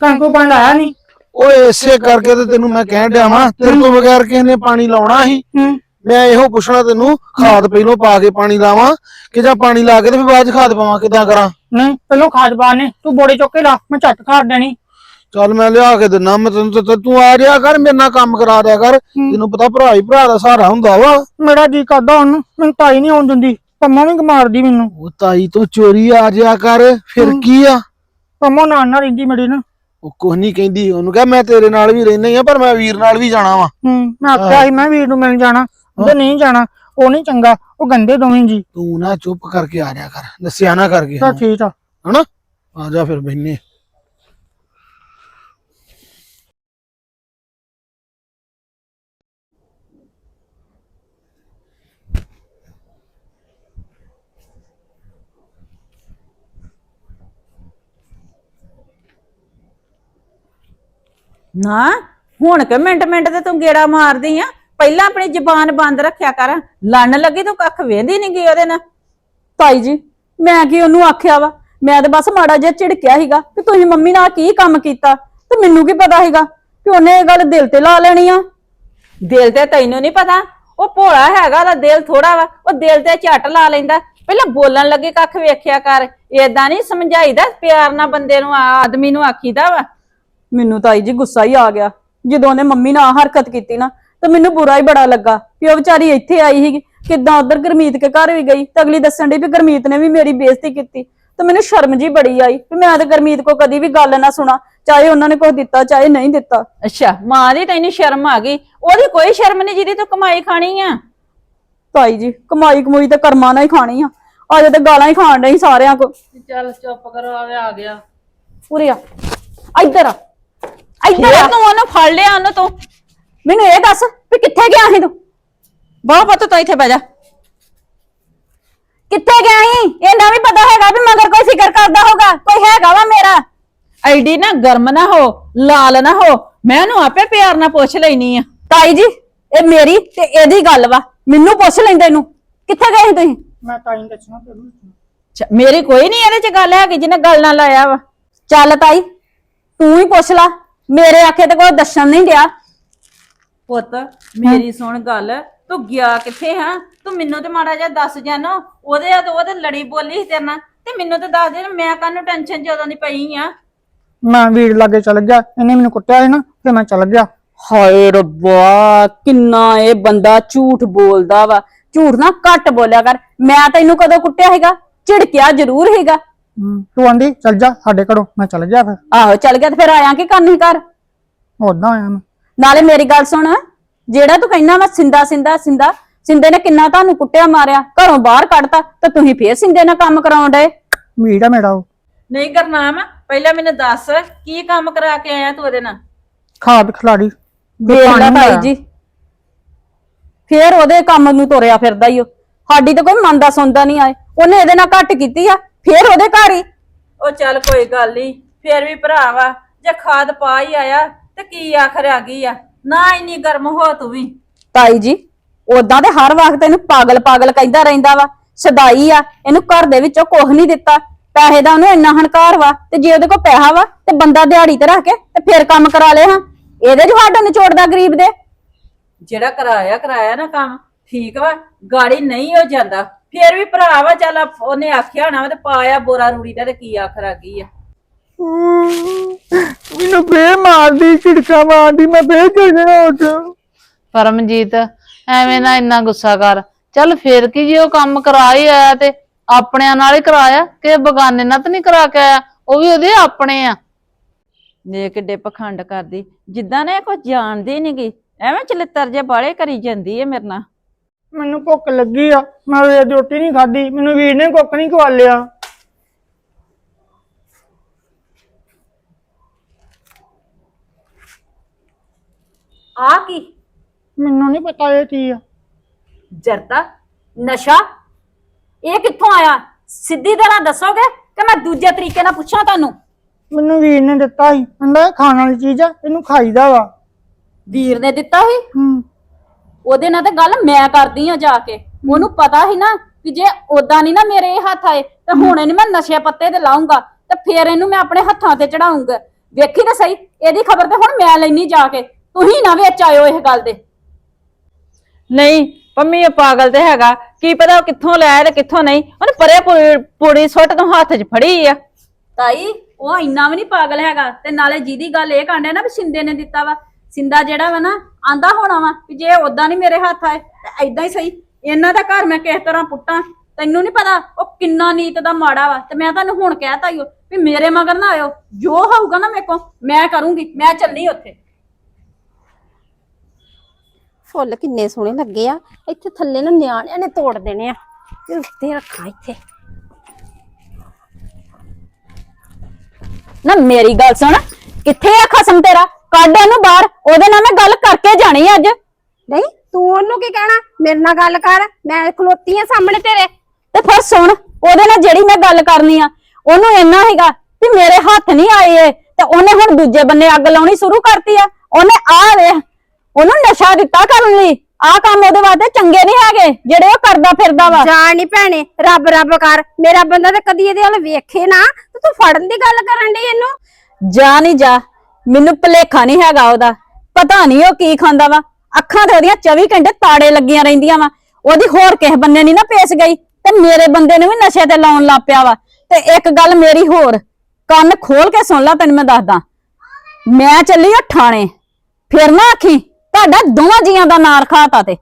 ਕੰਕੋ ਪਾਣੀ ਆਇਆ ਨਹੀਂ? ਓਏ ਇਸੇ ਕਰਕੇ ਤੇ ਤੈਨੂੰ ਮੈਂ ਕਹਿਣ ਡਿਆ ਵਾਂ। ਤੇਰੇ ਤੋਂ ਬਗੈਰ ਕਿਸੇ ਨੇ ਪਾਣੀ ਲਾਉਣਾ ਸੀ। ਹੂੰ ਮੈਂ ਇਹੋ ਪੁੱਛਣਾ ਤੈਨੂੰ ਖਾਦ ਪਹਿਲੋਂ ਪਾ ਕੇ ਪਾਣੀ ਲਾਵਾਂ ਕਿ ਜਾਂ ਪਾਣੀ ਲਾ ਕੇ ਤੇ ਫਿਰ ਬਾਅਦ ਚ ਖਾਦ ਪਾਵਾਂ ਕਿਦਾਂ ਕਰਾਂ? ਨਹੀਂ ਪਹਿਲਾਂ ਖਾਦ ਬਾਣੇ ਤੂੰ ਬੋੜੇ ਚੁੱਕ ਕੇ ਲਾ ਮੈਂ ਝੱਟ ਖਾਦ ਦੇਣੀ। ਚੱਲ ਮੈਂ ਲਿਆ ਕੇ ਦਿੰਨਾ ਮੈਂ ਤੈਨੂੰ ਤੇ ਤੂੰ ਆ ਰਿਹਾ ਕਰ ਮੇਰੇ ਨਾਲ ਕੰਮ ਕਰਾ ਦਿਆ ਕਰ ਤੈਨੂੰ ਪਤਾ ਭਰਾ ਹੀ ਭਰਾ ਦਾ ਸਹਾਰਾ ਹੁੰਦਾ ਵਾ। ਮੇਰਾ ਜੀ ਕਰਦਾ ਉਹਨੂੰ ਮੈਨੂੰ ਤਾਈ ਨਹੀਂ ਆਉਣ ਦਿੰਦੀ ਪੰਮਾ ਵੀ ਮਾਰਦੀ ਮੈਨੂੰ। ਉਹ ਤਾਈ ਤੋਂ ਚੋਰੀ ਆ ਜਿਆ ਕਰ ਫਿਰ ਕੀ ਆ? ਪੰਮਾ ਨਾਲ ਨਾਲ ਰਹਿੰਦੀ ਮੇਰੀ ਨਾ। ਉਹ ਕੁਝ ਨਹੀਂ ਕਹਿੰਦੀ ਉਹਨੂੰ ਕਹ ਮੈਂ ਤੇਰੇ ਨਾਲ ਵੀ ਰਹਿਣਾ ਹੀ ਆ ਪਰ ਮੈਂ ਵੀਰ ਨਾਲ ਵੀ ਜਾਣਾ ਵਾ। ਹੂੰ ਮੈਂ ਆਖਿਆ ਸੀ ਮੈਂ ਵੀਰ ਨੂੰ ਮਿਲ ਜਾਣਾ। ਉਹ ਨਹੀਂ ਜਾਣਾ ਉਹ ਨਹੀਂ ਚੰਗਾ ਉਹ ਗੰਦੇ ਦੋਵੇਂ ਜੀ। ਤੂੰ ਨਾ ਚੁੱਪ ਕਰਕੇ ਆ ਜਾ ਕਰ ਦੱਸਿਆ ਨਾ ਕਰਕੇ ਤਾਂ ਠੀਕ ਆ। ਹਨਾ? ਆ ਜਾ ਫਿਰ ਬੈਨੇ ਨਾ ਹੁਣ ਕਿ ਮਿੰਟ ਮਿੰਟ ਤੇ ਤੂੰ ਗੇੜਾ ਮਾਰਦੀ ਆ? ਪਹਿਲਾਂ ਆਪਣੀ ਜ਼ੁਬਾਨ ਬੰਦ ਰੱਖਿਆ ਕਰ। ਲੜਨ ਲੱਗੀ ਤੂੰ ਕੱਖ ਵੇਂਦੀ ਨਹੀਂ ਗਈ ਉਹਦੇ ਨਾਲ? ਤਾਈ ਜੀ, ਮੈਂ ਕੀ ਉਹਨੂੰ ਆਖਿਆ ਵਾ? ਮੈਂ ਤੇ ਬਸ ਮਾੜਾ ਜਿਹਾ ਝਿੜਕਿਆ ਸੀਗਾ ਕਿ ਤੁਸੀਂ ਮੰਮੀ ਨਾਲ ਕੀ ਕੰਮ ਕੀਤਾ ਤੇ ਮੈਨੂੰ ਕੀ ਪਤਾ ਸੀਗਾ ਕਿ ਉਹਨੇ ਇਹ ਗੱਲ ਦਿਲ ਤੇ ਲਾ ਲੈਣੀ ਆ? ਦਿਲ ਤੇ ਤੈਨੂੰ ਨਹੀਂ ਪਤਾ? ਉਹ ਭੋਲਾ ਹੈਗਾ, ਉਹਦਾ ਦਿਲ ਥੋੜਾ ਵਾ, ਉਹ ਦਿਲ ਤੇ ਝੱਟ ਲਾ ਲੈਂਦਾ। ਪਹਿਲਾਂ ਬੋਲਣ ਲੱਗੇ ਕੱਖ ਵੇਖਿਆ ਕਰ। ਏਦਾਂ ਨਹੀਂ ਸਮਝਾਈਦਾ ਪਿਆਰ ਨਾਲ ਬੰਦੇ ਨੂੰ, ਆ- ਆਦਮੀ ਨੂੰ ਆਖੀਦਾ ਵਾ? ਮੈਨੂੰ ਤਾਈ ਜੀ ਗੁੱਸਾ ਹੀ ਆ ਗਿਆ। ਜਦੋਂ ਉਹਨੇ ਮੰਮੀ ਨਾਲ ਆਹ ਹਰਕਤ ਕੀਤੀ ਨਾ ਤਾਂ ਮੈਨੂੰ ਬੁਰਾ ਹੀ ਬੜਾ ਲੱਗਾ ਕਿ ਉਹ ਵਿਚਾਰੀ ਇੱਥੇ ਆਈ ਸੀਗੀ। ਕਿੱਦਾਂ ਉਧਰ ਗਰਮੀਤ ਕੇ ਘਰ ਵੀ ਗਈ ਤਾਂ ਅਗਲੀ ਦੱਸਣ ਡਈ ਵੀ ਗਰਮੀਤ ਨੇ ਵੀ ਮੇਰੀ ਬੇਇੱਜ਼ਤੀ ਕੀਤੀ। ਤਾਂ ਮੈਨੂੰ ਸ਼ਰਮ ਜੀ ਬੜੀ ਆਈ ਵੀ ਮੈਂ ਤਾਂ ਗਰਮੀਤ ਕੋ ਕਦੀ ਵੀ ਗੱਲ ਨਾ ਸੁਣਾ ਚਾਹੇ ਉਹਨਾਂ ਨੇ ਕੁਝ ਦਿੱਤਾ ਚਾਹੇ ਨਹੀਂ ਦਿੱਤਾ। ਅੱਛਾ ਮਾਂ ਦੀ ਤੈਨੂੰ ਸ਼ਰਮ ਆ ਗਈ। ਉਹਦੀ ਕੋਈ ਸ਼ਰਮ ਨਹੀਂ ਜਿਹਦੀ ਤੂੰ ਕਮਾਈ ਖਾਣੀ ਆ। ਤਾਈ ਜੀ ਕਮਾਈ ਕਮੂਈ ਤਾਂ ਕਰਮਾਂ ਨਾਲ ਹੀ ਖਾਣੀ ਆ। ਅੱਜ ਤੇ ਗਾਲਾਂ ਹੀ ਖਾਣ ਡਈ ਸਾਰਿਆਂ ਕੋ। ਚੱਲ ਚੁੱਪ ਕਰੋ ਆਵੇ ਆ ਗਿਆ। ਉਰੇ ਆ। ਇੱਧਰ ਆ। ਇੱਧਰ ਆ। ਤੂੰ ਉਹਨੂੰ ਫੜ ਲਿਆ ਉਹਨੂੰ ਤੂੰ। ਮੈਨੂੰ ਇਹ ਦੱਸ ਵੀ ਕਿੱਥੇ ਗਿਆ ਸੀ ਤੂੰ? ਬਾਹ ਪੁੱਤ ਤੂੰ ਇੱਥੇ ਬਹਿ ਜਾ। ਕਿੱਥੇ ਗਿਆ ਸੀ? ਇਹ ਨਾ ਵੀ ਪਤਾ ਹੈਗਾ ਵੀ ਮਗਰ ਕੋਈ ਫਿਕਰ ਕਰਦਾ ਹੋਗਾ ਕੋਈ ਹੈਗਾ ਵਾ ਮੇਰਾ। ਐਡੀ ਨਾ ਗਰਮ ਨਾ ਹੋ ਲਾਲ ਨਾ ਹੋ। ਮੈਂ ਉਹਨੂੰ ਆਪੇ ਪਿਆਰ ਨਾਲ ਪੁੱਛ ਲੈਣੀ ਆ। ਤਾਈ ਜੀ ਇਹ ਮੇਰੀ ਤੇ ਇਹਦੀ ਗੱਲ ਵਾ। ਮੈਨੂੰ ਪੁੱਛ ਲੈਂਦੇ ਇਹਨੂੰ। ਕਿੱਥੇ ਗਏ ਸੀ ਤੁਸੀਂ? ਮੈਂ ਤਾਂ ਹੀ ਦੱਸਣਾ ਤੈਨੂੰ ਅੱਛਾ, ਮੇਰੀ ਕੋਈ ਨਹੀਂ ਇਹਦੇ ਚ ਗੱਲ ਹੈਗੀ ਜਿਹਨੇ ਗੱਲ ਨਾਲ ਲਾਇਆ ਵਾ। ਚੱਲ ਤਾਈ ਤੂੰ ਹੀ ਪੁੱਛ ਲਾ। ਮੇਰੇ ਆਖੇ ਤੇ ਕੋਈ ਦੱਸਣ ਨਹੀਂ ਡਿਆ। ਪੁੱਤ ਮੇਰੀ ਸੁਣ ਗੱਲ ਤੂੰ ਗਿਆ ਕਿੱਥੇ ਹਾਂ? ਤੂੰ ਮੈਨੂੰ ਤੇ ਮਾੜਾ ਜਿਹਾ ਦੱਸ ਜਾਨੋ ਉਹਦੇ ਆ ਤੇ ਉਹਦੇ ਲੜੀ ਬੋਲੀ ਸੀ ਤੇਰੇ ਨਾਲ ਤੇ ਮੈਨੂੰ ਤੇ ਦੱਸ ਦੇ ਮੈਂ ਕਾਹਨੂੰ ਟੈਨਸ਼ਨ ਜਦੋਂ ਦੀ ਪਈ ਆ? ਮੈਂ ਵੀਰ ਲਾਗੇ ਚਲ ਗਿਆ ਇਹਨੇ ਮੈਨੂੰ ਕੁੱਟਿਆ ਸੀ ਨਾ ਫਿਰ ਮੈਂ ਚਲ ਗਿਆ। ਹਾਏ ਰੱਬਾ ਕਿੰਨਾ ਇਹ ਬੰਦਾ ਝੂਠ ਬੋਲਦਾ ਵਾ। ਝੂਠ ਨਾ ਘੱਟ ਬੋਲਿਆ ਕਰ ਮੈਂ ਤੈਨੂੰ ਕਦੋਂ ਕੁੱਟਿਆ ਹੈਗਾ ਝਿੜਕਿਆ ਜ਼ਰੂਰ ਹੈਗਾ ਹਮ, ਤੂੰ ਆਂਦੀ ਚੱਲ ਜਾ ਸਾਡੇ ਘਰੋਂ ਮੈਂ ਚਲ ਗਿਆ ਫਿਰ। ਆਹੋ ਚੱਲ ਗਿਆ ਤੇ ਫਿਰ ਆਇਆ ਕੀ ਕਰਨੀ ਕਰ ਉਦਾਂ ਆਇਆ ਮੈਂ। ਨਾਲੇ ਮੇਰੀ ਗੱਲ ਸੁਣ ਜਿਹੜਾ ਤੂੰ ਕਹਿੰਦਾ ਵਾ ਸਿੰਦਾ ਸਿੰਦਾ ਸਿੰਦਾ ਸਿੰਦੇ ਨੇ ਕਿੰਨਾ ਤੁਹਾਨੂੰ ਕੁੱਟਿਆ ਮਾਰਿਆ ਘਰੋਂ ਬਾਹਰ ਕੱਢਤਾ ਤੇ ਤੁਸੀਂ ਫੇਰ ਸਿੰਦੇ ਨਾਲ ਕੰਮ ਕਰਾਉਣ ਡਏ? ਆ ਮੇਰਾ ਉਹ। ਨਹੀਂ ਕਰਨਾਮ ਪਹਿਲਾਂ ਮੈਨੂੰ ਦੱਸ ਕੀ ਕੰਮ ਕਰਾ ਕੇ ਆਇਆ ਤੂੰ ਉਹਦੇ ਨਾਲ? ਖਾਦ ਖਿਲਾੜੀ ਵੇਖ ਲੈ ਪਾਣੀ ਭਾਈ। ਜੀ। ਫੇਰ ਉਹਦੇ ਕੰਮ ਨੂੰ ਤੋਰਿਆ ਫਿਰਦਾ ਈ ਉਹ। ਸਾਡੀ ਤਾਂ ਕੋਈ ਮੰਨਦਾ ਸੁਣਦਾ ਨਹੀਂ ਆਏ। ਉਹਨੇ ਇਹਦੇ ਨਾਲ ਘੱਟ ਕੀਤੀ ਆ ਫੇਰ ਉਹਦੇ ਘਰ ਹੀ ਉਹ ਚੱਲ ਕੋਈ ਗੱਲ ਨਹੀਂ ਫੇਰ ਵੀ ਭਰਾ ਵਾ ਜੇ ਖਾਦ ਪਾ ਹੀ ਆਇਆ ਤੇ ਕੀ ਆਖਰ ਆ ਗਈ ਆ? ਨਾ ਇੰਨੀ ਗਰਮ ਹੋ ਤੂੰ ਵੀ। ਤਾਈ ਜੀ ਉਦਾਂ ਤੇ ਹਰ ਵਕਤ ਇਹਨੂੰ ਪਾਗਲ ਪਾਗਲ ਕਹਿੰਦਾ ਰਹਿੰਦਾ ਵਾ। ਸਦਾਈ ਆ ਇਹਨੂੰ ਘਰ ਦੇ ਵਿੱਚੋਂ ਕੁਝ ਨਹੀਂ ਦਿੱਤਾ। ਪੈਸੇ ਦਾ ਉਹਨੂੰ ਇੰਨਾ ਹਨਕਾਰ ਵਾ ਤੇ ਜੇ ਉਹਦੇ ਕੋਲ ਪੈਸਾ ਵਾ ਤੇ ਬੰਦਾ ਦਿਹਾੜੀ ਤੇ ਰੱਖ ਕੇ ਤੇ ਫੇਰ ਕੰਮ ਕਰਾ ਲੇ ਹਾਂ। ਇਹਦੇ ਜੋ ਸਾਡਾ ਨਿਚੋੜਦਾ ਗਰੀਬ ਦੇ। ਜਿਹੜਾ ਕਰਾਇਆ ਕਰਾਇਆ ਨਾ ਕੰਮ ਠੀਕ ਵਾ ਗਾੜੀ ਨਹੀਂ ਹੋ ਜਾਂਦਾ। ਫੇਰ ਵੀ ਭਰਾ ਵਾ ਚੱਲ ਉਹਨੇ ਆਖਿਆ ਹੋਣਾ ਵਾ ਤੇ ਪਾਇਆ ਬੋਰਾ ਰੂੜੀ ਦਾ ਤੇ ਕੀ ਆਖਰ ਆ ਗਈ ਆ। ਮੈਨੂੰ ਫੇ ਮਾਰਦੀ ਝਿੜਕਾ ਮਾਰਦੀ ਮੈਂ ਫੇਰ ਚਲ ਜਾਣਾ ਉੱਠ ਪਰਮਜੀਤ ਐਵੇਂ ਨਾ ਇੰਨਾ ਗੁੱਸਾ ਕਰ। ਚੱਲ ਫੇਰ ਕੀ ਜੇ ਉਹ ਕੰਮ ਕਰਾ ਹੀ ਆਇਆ ਤੇ ਆਪਣਿਆਂ ਨਾਲ ਹੀ ਕਰਾਇਆ? ਕਿ ਬਗਾਨੇ ਨਾਲ ਤਾਂ ਨਹੀਂ ਕਰਾ ਕੇ ਆਇਆ? ਉਹ ਵੀ ਉਹਦੇ ਆਪਣੇ ਆ। ਨੇ ਕਿੱਡੇ ਪਖੰਡ ਕਰਦੀ। ਜਿੱਦਾਂ ਨੇ ਕੁਝ ਜਾਣਦੀ ਨੀ ਗੀ ਐਵੇਂ ਚਲਿੱਤਰ ਜੇ ਬਾਲੇ ਕਰੀ ਜਾਂਦੀ ਏ ਮੇਰੇ ਨਾਲ। ਮੈਨੂੰ ਭੁੱਖ ਲੱਗੀ ਆ ਮੈਂ ਰੋਟੀ ਨਹੀਂ ਖਾਧੀ ਮੈਨੂੰ ਵੀਰ ਨੇ ਕੁੱਕ ਨਹੀਂ ਖਵਾਲਿਆ ਆ ਕੀ? ਮੈਨੂੰ ਨਹੀਂ ਪਤਾ ਇਹ ਕੀ ਆ। ਜਰਦਾ ਨਸ਼ਾ? ਇਹ ਕਿੱਥੋਂ ਆਇਆ? ਸਿੱਧੀ ਤਰ੍ਹਾਂ ਦੱਸੋਗੇ ਕਿ ਮੈਂ ਦੂਜੇ ਤਰੀਕੇ ਨਾਲ ਪੁੱਛਾਂ ਤੁਹਾਨੂੰ? ਮੈਨੂੰ ਵੀਰ ਨੇ ਦਿੱਤਾ ਸੀ। ਕਹਿੰਦਾ ਇਹ ਖਾਣ ਵਾਲੀ ਚੀਜ਼ ਆ ਇਹਨੂੰ ਖਾਈਦਾ ਵਾ। ਵੀਰ ਨੇ ਦਿੱਤਾ ਸੀ? ਹੂੰ। ਉਹਦੇ ਨਾਲ ਤੇ ਗੱਲ ਮੈਂ ਕਰਦੀ ਆ ਜਾ ਕੇ। ਉਹਨੂੰ ਪਤਾ ਸੀ ਨਾ ਕਿ ਜੇ ਉਦਾਂ ਨਹੀਂ ਨਾ ਮੇਰੇ ਇਹ ਹੱਥ ਆਏ ਤੇ ਹੁਣ ਇਹਨੂੰ ਮੈਂ ਨਸ਼ੇ ਪੱਤੇ ਤੇ ਲਾਉਂਗਾ ਤੇ ਫੇਰ ਇਹਨੂੰ ਮੈਂ ਆਪਣੇ ਹੱਥਾਂ ਤੇ ਚੜਾਉਂਗਾ ਵੇਖੀ ਤਾਂ ਸਹੀ ਇਹਦੀ ਖਬਰ ਤੇ ਹੁਣ ਮੈਂ ਲੈਣੀ ਜਾ ਕੇ। ਤੁਸੀਂ ਨਾ ਵਿੱਚ ਆਇਓ ਇਹ ਗੱਲ ਦੇ। ਨਹੀਂ ਪੰਮੀ ਇਹ ਪਾਗਲ ਤੇ ਹੈਗਾ। ਕੀ ਪਤਾ ਉਹ ਕਿੱਥੋਂ ਲੈ ਤੇ ਕਿੱਥੋਂ ਨਹੀਂ। ਉਹਨੇ ਪਰੇ ਪੁ- ਪੁੜੀ ਸੁੱਟ ਤੋਂ ਹੱਥ 'ਚ ਫੜੀ ਆ। ਤਾਈ ਉਹ ਇੰਨਾ ਵੀ ਨਹੀਂ ਪਾਗਲ ਹੈਗਾ। ਤੇ ਨਾਲੇ ਜਿਹਦੀ ਗੱਲ ਇਹ ਕਾਂਡੇ ਨਾ ਵੀ ਸਿੰਦੇ ਨੇ ਦਿੱਤਾ ਵਾ। ਸਿੰਦਾ ਜਿਹੜਾ ਵਾ ਨਾ ਆਂਦਾ ਹੋਣਾ ਵਾ ਵੀ ਜੇ ਉਦਾਂ ਨਹੀਂ ਮੇਰੇ ਹੱਥ ਆਏ ਤੇ ਐਦਾਂ ਹੀ ਸਹੀ। ਇਹਨਾਂ ਦਾ ਘਰ ਮੈਂ ਕਿਸ ਤਰ੍ਹਾਂ ਪੁੱਟਾਂ? ਤੈਨੂੰ ਨਹੀਂ ਪਤਾ ਉਹ ਕਿੰਨਾ ਨੀਤ ਦਾ ਮਾੜਾ ਵਾ। ਤੇ ਮੈਂ ਤੁਹਾਨੂੰ ਹੁਣ ਕਹਿਤਾ ਹੀ ਵੀ ਮੇਰੇ ਮਗਰ ਨਾ ਆਇਓ। ਜੋ ਹੋਊਗਾ ਨਾ ਮੇਰੇ ਕੋ ਮੈਂ ਕਰੂੰਗੀ। ਮੈਂ ਚੱਲੀ ਉੱਥੇ। ਫੁੱਲ ਕਿੰਨੇ ਸੋਹਣੇ ਲੱਗੇ ਆ। ਇੱਥੇ ਥੱਲੇ ਨੂੰ ਨਿਆਣਿਆਂ ਨੇ ਤੋੜ ਦੇਣੇ ਆ। ਇਹ ਉੱਤੇ ਰੱਖਾਂ ਇੱਥੇ। ਨਾ ਮੇਰੀ ਗੱਲ ਸੁਣ ਕਿੱਥੇ ਆ ਖਸਮ ਤੇਰਾ? ਕੱਢ ਉਹਨੂੰ ਬਾਹਰ ਉਹਦੇ ਨਾਲ ਮੈਂ ਗੱਲ ਕਰਕੇ ਜਾਣੀ ਅੱਜ। ਨਹੀਂ ਤੂੰ ਉਹਨੂੰ ਕੀ ਕਹਿਣਾ? ਮੇਰੇ ਨਾਲ ਗੱਲ ਕਰ ਮੈਂ ਖਲੋਤੀ ਆ ਸਾਹਮਣੇ ਤੇਰੇ। ਤੇ ਫਿਰ ਸੁਣ ਉਹਦੇ ਨਾਲ ਜਿਹੜੀ ਮੈਂ ਗੱਲ ਕਰਨੀ ਆ ਉਹਨੂੰ ਇੰਨਾ ਹੈਗਾ ਵੀ ਮੇਰੇ ਹੱਥ ਨਹੀਂ ਆਏ ਤੇ ਉਹਨੇ ਹੁਣ ਦੂਜੇ ਬੰਨੇ ਅੱਗ ਲਾਉਣੀ ਸ਼ੁਰੂ ਕਰਤੀ ਆ। ਉਹਨੇ ਆ ਵੇ ਉਹਨੂੰ ਨਸ਼ਾ ਦਿੱਤਾ ਕਰਨ ਲਈ। ਆ ਕੰਮ ਉਹਦੇ ਵਾਸਤੇ ਚੰਗੇ ਨਹੀਂ ਹੈਗੇ ਜਿਹੜੇ ਉਹ ਕਰਦਾ ਫਿਰਦਾ ਵਾ। ਜਾ ਨੀ ਭੈਣੇ ਰੱਬ ਰੱਬ ਕਰ। ਮੇਰਾ ਬੰਦਾ ਤੇ ਕਦੀ ਇਹਦੇ ਵੱਲ ਵੇਖੇ ਨਾ ਤੇ ਤੂੰ ਫੜਨ ਦੀ ਗੱਲ ਕਰਨ ਦੀ ਇਹਨੂੰ? ਜਾ ਨਹੀਂ ਜਾ ਮੈਨੂੰ ਭਲੇਖਾ ਨਹੀਂ ਹੈਗਾ ਉਹਦਾ। ਪਤਾ ਨਹੀਂ ਉਹ ਕੀ ਖਾਂਦਾ ਵਾ। ਅੱਖਾਂ ਤੇ ਉਹਦੀਆਂ 24 ਘੰਟੇ ਤਾੜੇ ਲੱਗੀਆਂ ਰਹਿੰਦੀਆਂ ਵਾ। ਉਹਦੀ ਹੋਰ ਕਿਸੇ ਬੰਦੇ ਨਹੀਂ ਨਾ ਪੇਸ ਗਈ ਤੇ ਮੇਰੇ ਬੰਦੇ ਨੂੰ ਵੀ ਨਸ਼ੇ ਤੇ ਲਾਉਣ ਲੱਗ ਪਿਆ ਵਾ। ਤੇ ਇੱਕ ਗੱਲ ਮੇਰੀ ਹੋਰ ਕੰਨ ਖੋਲ ਕੇ ਸੁਣ ਲੈ ਤੈਨੂੰ ਮੈਂ ਦੱਸਦਾ। ਮੈਂ ਚੱਲੀ ਆ ਥਾਣੇ। ਫਿਰ ਨਾ ਆਖੀ ਤੁਹਾਡਾ ਦੋਵਾਂ ਜੀਆਂ ਦਾ ਨਾਂ ਰਖਾਤਾ ਤੇ।